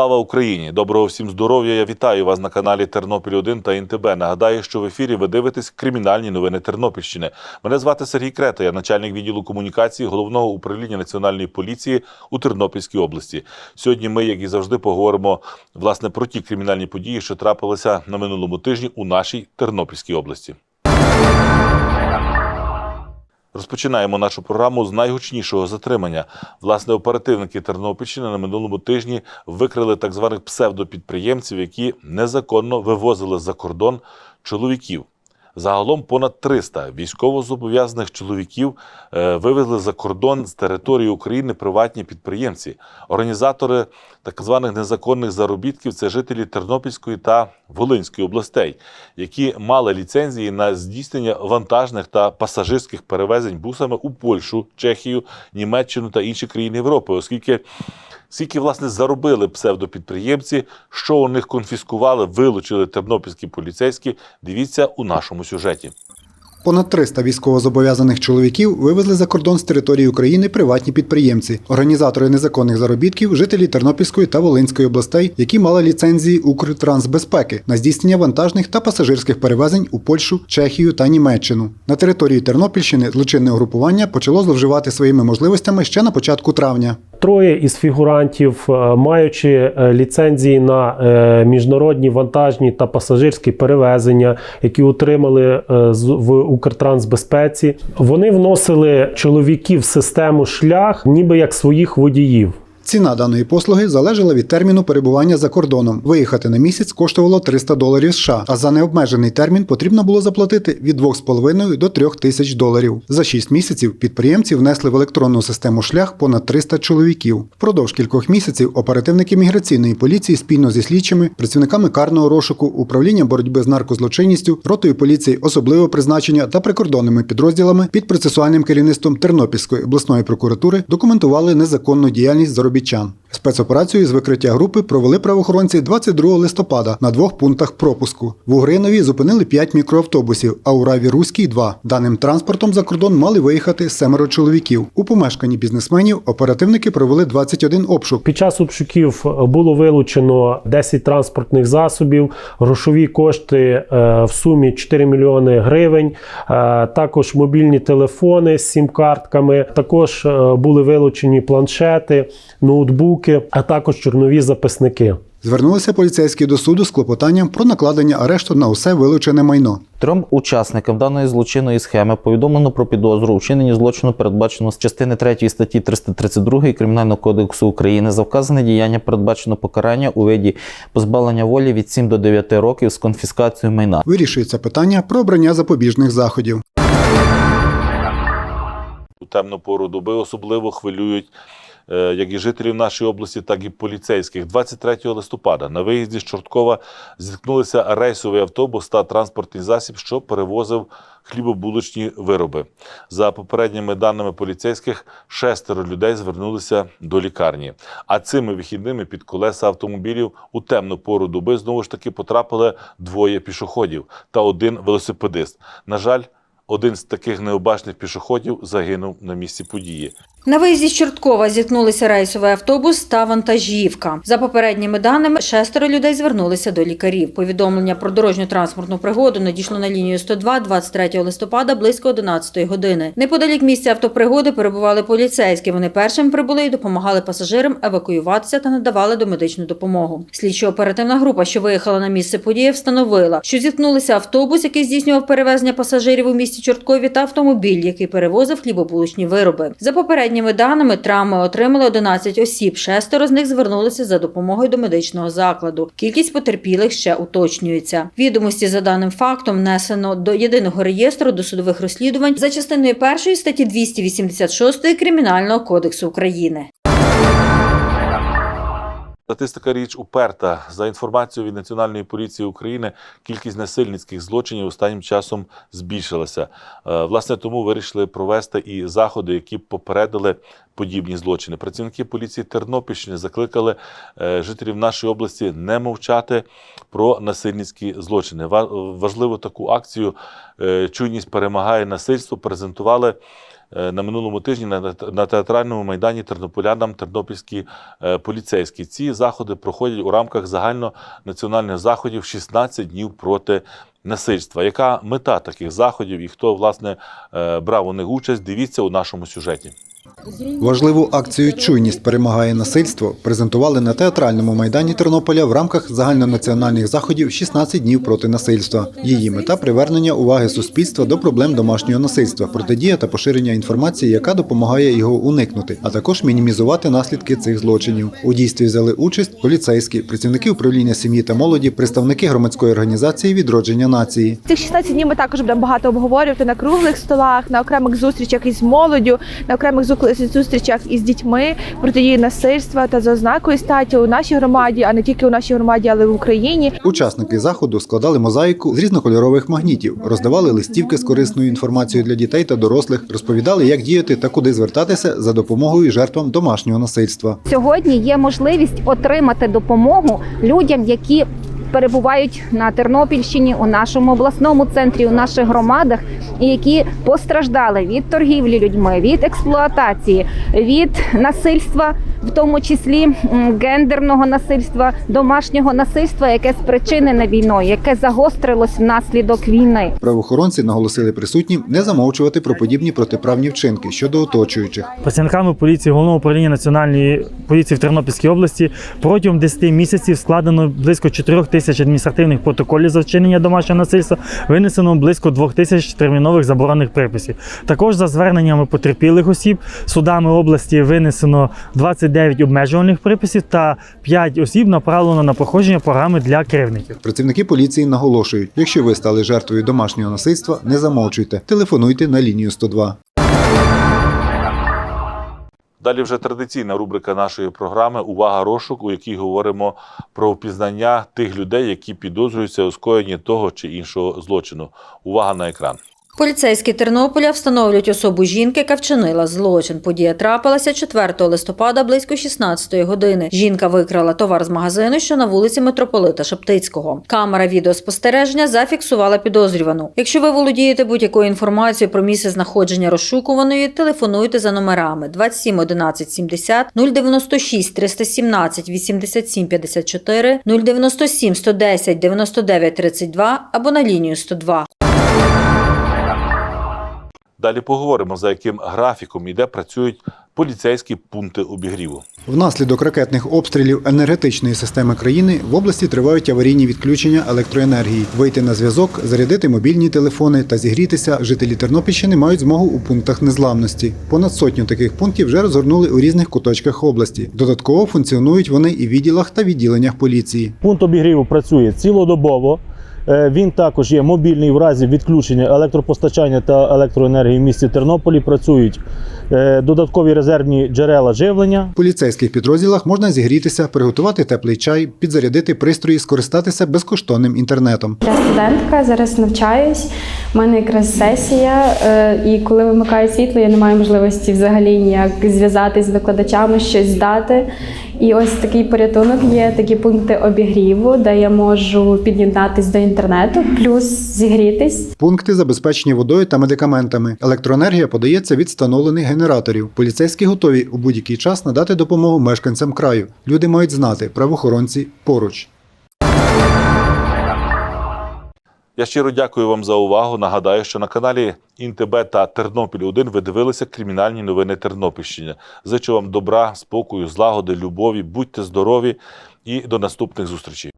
Слава Україні! Доброго всім здоров'я! Я вітаю вас на каналі Тернопіль 1 та ІНТБ. Нагадаю, що в ефірі ви дивитесь кримінальні новини Тернопільщини. Мене звати Сергій Крета, я начальник відділу комунікації головного управління національної поліції у Тернопільській області. Сьогодні ми, як і завжди, поговоримо власне про ті кримінальні події, що трапилися на минулому тижні у нашій Тернопільській області. Розпочинаємо нашу програму з найгучнішого затримання. Власне, оперативники Тернопільщини на минулому тижні викрили так званих псевдопідприємців, які незаконно вивозили за кордон чоловіків. Загалом понад 300 військовозобов'язаних чоловіків е, вивезли за кордон з території України приватні підприємці. Організатори так званих незаконних заробітків це жителі Тернопільської та Волинської областей, які мали ліцензії на здійснення вантажних та пасажирських перевезень бусами у Польщу, Чехію, Німеччину та інші країни Європи, оскільки Скільки власне заробили псевдопідприємці, що у них конфіскували, вилучили тернопільські поліцейські. Дивіться у нашому сюжеті. Понад 300 військовозобов'язаних чоловіків вивезли за кордон з території України приватні підприємці, організатори незаконних заробітків, жителі Тернопільської та Волинської областей, які мали ліцензії Укртрансбезпеки на здійснення вантажних та пасажирських перевезень у Польщу, Чехію та Німеччину. На території Тернопільщини злочинне угрупування почало зловживати своїми можливостями ще на початку травня. Троє із фігурантів, е, маючи е, ліцензії на е, міжнародні вантажні та пасажирські перевезення, які отримали в Укртрансбезпеці, вони вносили чоловіків в систему шлях, ніби як своїх водіїв. Ціна даної послуги залежала від терміну перебування за кордоном. Виїхати на місяць коштувало 300 доларів США, а за необмежений термін потрібно було заплатити від 2,5 до 3 тисяч доларів. За 6 місяців підприємці внесли в електронну систему шлях понад 300 чоловіків. Впродовж кількох місяців оперативники міграційної поліції спільно зі слідчими, працівниками карного розшуку, управлінням боротьби з наркозлочинністю, ротою поліції особливого призначення та прикордонними підрозділами під процесуальним керівництвом Тернопільської обласної прокуратури документували незаконну діяльність Bıçan Спецоперацію з викриття групи провели правоохоронці 22 листопада на двох пунктах пропуску. В Угринові зупинили 5 мікроавтобусів, а у Раві Руській 2. Даним транспортом за кордон мали виїхати семеро чоловіків. У помешканні бізнесменів оперативники провели 21 обшук. Під час обшуків е, було вилучено 10 транспортних засобів, грошові кошти е, в сумі 4 мільйони гривень, е, також мобільні телефони з сім-картками, також були вилучені планшети, ноутбуки, а також чорнові записники. Звернулися поліцейські до суду з клопотанням про накладення арешту на усе вилучене майно. Трьом учасникам даної злочинної схеми повідомлено про підозру у вчиненні злочину, передбачено з частини 3 статті 332 Кримінального кодексу України. За вказане діяння передбачено покарання у виді позбавлення волі від 7 до 9 років з конфіскацією майна. Вирішується питання про обрання запобіжних заходів. У темну пору доби особливо хвилюють як і жителів нашої області, так і поліцейських. 23 листопада на виїзді з Чорткова зіткнулися рейсовий автобус та транспортний засіб, що перевозив хлібобулочні вироби. За попередніми даними поліцейських, шестеро людей звернулися до лікарні. А цими вихідними під колеса автомобілів у темну пору доби знову ж таки потрапили двоє пішоходів та один велосипедист. На жаль, один з таких необачних пішоходів загинув на місці події. На виїзді з Чорткова зіткнулися рейсовий автобус та вантажівка. За попередніми даними, шестеро людей звернулися до лікарів. Повідомлення про дорожню транспортну пригоду надійшло на лінію 102 23 листопада близько 11 години. Неподалік місця автопригоди перебували поліцейські. Вони першим прибули і допомагали пасажирам евакуюватися та надавали домедичну допомогу. Слідчо-оперативна група, що виїхала на місце події, встановила, що зіткнулися автобус, який здійснював перевезення пасажирів у місті Чорткові, та автомобіль, який перевозив хлібобулочні вироби. За попередніми даними, травми отримали 11 осіб. Шестеро з них звернулися за допомогою до медичного закладу. Кількість потерпілих ще уточнюється. Відомості за даним фактом внесено до єдиного реєстру досудових розслідувань за частиною першої статті 286 Кримінального кодексу України. Статистика річ уперта. За інформацією від Національної поліції України, кількість насильницьких злочинів останнім часом збільшилася. Е, Власне, тому вирішили провести і заходи, які попередили подібні злочини. Працівники поліції Тернопільщини закликали е, жителів нашої області не мовчати про насильницькі злочини. Ва- Важливу таку акцію е, Чуйність перемагає насильство презентували на минулому тижні на, на театральному майдані тернополянам тернопільські е, поліцейські. Ці заходи проходять у рамках загальнонаціональних заходів 16 днів проти насильства. Яка мета таких заходів і хто власне е, брав у них участь? Дивіться у нашому сюжеті. Важливу акцію Чуйність перемагає насильство презентували на театральному майдані Тернополя в рамках загальнонаціональних заходів 16 днів проти насильства. Її мета привернення уваги суспільства до проблем домашнього насильства, протидія та поширення інформації, яка допомагає його уникнути, а також мінімізувати наслідки цих злочинів. У дійстві взяли участь поліцейські, працівники управління сім'ї та молоді, представники громадської організації відродження нації. Цих 16 днів ми також будемо багато обговорювати на круглих столах, на окремих зустрічах із молоддю, на окремих зу- зустрічах із дітьми протидії насильства та за ознакою статі у нашій громаді, а не тільки у нашій громаді, але й в Україні. Учасники заходу складали мозаїку з різнокольорових магнітів, роздавали листівки з корисною інформацією для дітей та дорослих, розповідали, як діяти та куди звертатися за допомогою жертвам домашнього насильства. Сьогодні є можливість отримати допомогу людям, які перебувають на Тернопільщині, у нашому обласному центрі, у наших громадах, і які постраждали від торгівлі людьми, від експлуатації, від насильства, в тому числі гендерного насильства, домашнього насильства, яке спричинене війною, яке загострилось внаслідок війни. Правоохоронці наголосили присутнім не замовчувати про подібні протиправні вчинки щодо оточуючих. Працівниками поліції головного управління національної поліції в Тернопільській області протягом 10 місяців складено близько 4 тисяч адміністративних протоколів за вчинення домашнього насильства, винесено близько 2 тисяч термінових заборонених приписів. Також за зверненнями потерпілих осіб судами області винесено 29 обмежувальних приписів та 5 осіб направлено на проходження програми для керівників. Працівники поліції наголошують: якщо ви стали жертвою домашнього насильства, не замовчуйте, телефонуйте на лінію 102. Далі вже традиційна рубрика нашої програми Увага розшук, у якій говоримо про впізнання тих людей, які підозрюються у скоєнні того чи іншого злочину. Увага на екран. Поліцейські Тернополя встановлюють особу жінки, яка вчинила злочин. Подія трапилася 4 листопада близько 16 години. Жінка викрала товар з магазину, що на вулиці митрополита Шептицького. Камера відеоспостереження зафіксувала підозрювану. Якщо ви володієте будь-якою інформацією про місце знаходження розшукуваної, телефонуйте за номерами 27 11 70 096 317 87 54 097 110 99 32 або на лінію 102. Далі поговоримо, за яким графіком і де працюють поліцейські пункти обігріву. Внаслідок ракетних обстрілів енергетичної системи країни в області тривають аварійні відключення електроенергії. Вийти на зв'язок, зарядити мобільні телефони та зігрітися жителі Тернопільщини мають змогу у пунктах незламності. Понад сотню таких пунктів вже розгорнули у різних куточках області. Додатково функціонують вони і в відділах та відділеннях поліції. Пункт обігріву працює цілодобово. Е, Він також є мобільний в разі відключення електропостачання та електроенергії в місті Тернополі. Працюють додаткові резервні джерела живлення. В поліцейських підрозділах можна зігрітися, приготувати теплий чай, підзарядити пристрої, скористатися безкоштовним інтернетом. Я студентка, зараз навчаюсь. У мене якраз сесія, е, і коли вимикають світло, я не маю можливості взагалі ніяк зв'язатись з викладачами, щось здати. І ось такий порятунок є, такі пункти обігріву, де я можу під'єднатись до інтернету, плюс зігрітись. Пункти забезпечені водою та медикаментами. Електроенергія подається від встановлених генераторів. Поліцейські готові у будь-який час надати допомогу мешканцям краю. Люди мають знати, правоохоронці поруч. Я щиро дякую вам за увагу. Нагадаю, що на каналі Інтебе та Тернопіль 1 ви дивилися кримінальні новини Тернопільщини. Зичу вам добра, спокою, злагоди, любові. Будьте здорові і до наступних зустрічей.